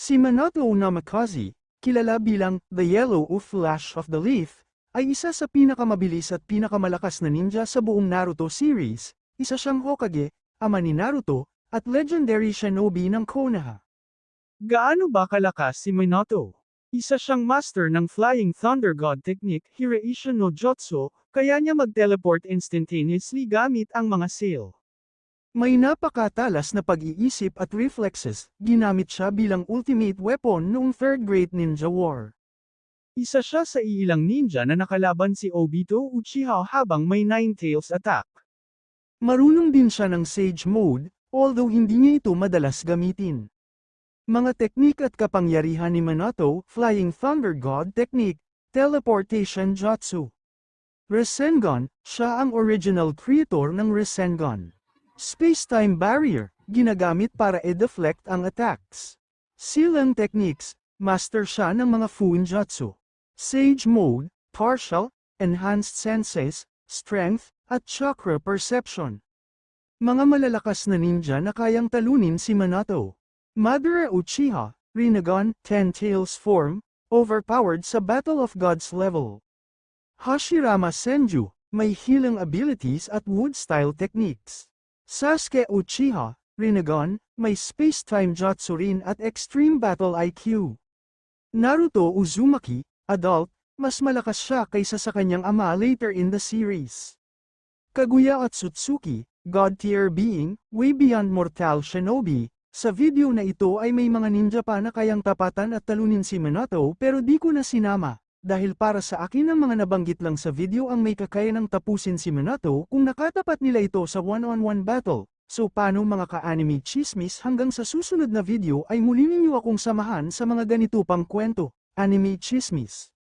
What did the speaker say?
Si Minato Namikaze, kilala bilang The Yellow o Flash of the Leaf, ay isa sa pinakamabilis at pinakamalakas na ninja sa buong Naruto series, isa siyang Hokage, ama ni Naruto, at legendary shinobi ng Konoha. Gaano ba kalakas si Minato? Isa siyang master ng Flying Thunder God technique Hiraisha no Jutsu, kaya niya mag-teleport instantaneously gamit ang mga sail. May napakatalas na pag-iisip at reflexes, ginamit siya bilang ultimate weapon noong Third Great Ninja War. Isa siya sa iilang ninja na nakalaban si Obito Uchiha habang may Nine Tails attack. Marunong din siya ng Sage Mode, although hindi niya ito madalas gamitin. Mga teknik at kapangyarihan ni Minato, Flying Thunder God Technique, Teleportation Jutsu. Rasengan, siya ang original creator ng Rasengan. Space-time barrier, ginagamit para i-deflect ang attacks. Silang techniques, master siya ng mga Fuinjutsu. Sage Mode, Partial, Enhanced Senses, Strength, at Chakra Perception. Mga malalakas na ninja na kayang talunin si Minato. Madara Uchiha, Rinnegan, Ten Tails form, overpowered sa Battle of Gods level. Hashirama Senju, may healing abilities at wood-style techniques. Sasuke Uchiha, Rinnegan, may space-time jutsu rin at extreme battle IQ. Naruto Uzumaki, adult, mas malakas siya kaysa sa kanyang ama later in the series. Kaguya at Sutsuki, God-tier being, way beyond mortal shinobi, sa video na ito ay may mga ninja pa na kayang tapatan at talunin si Minato pero di ko na sinama, dahil para sa akin ang mga nabanggit lang sa video ang may kakayanang tapusin si Minato kung nakatapat nila ito sa one-on-one battle. So paano mga ka-anime chismis hanggang sa susunod na video ay muli ninyo akong samahan sa mga ganito pang kwento, anime chismis.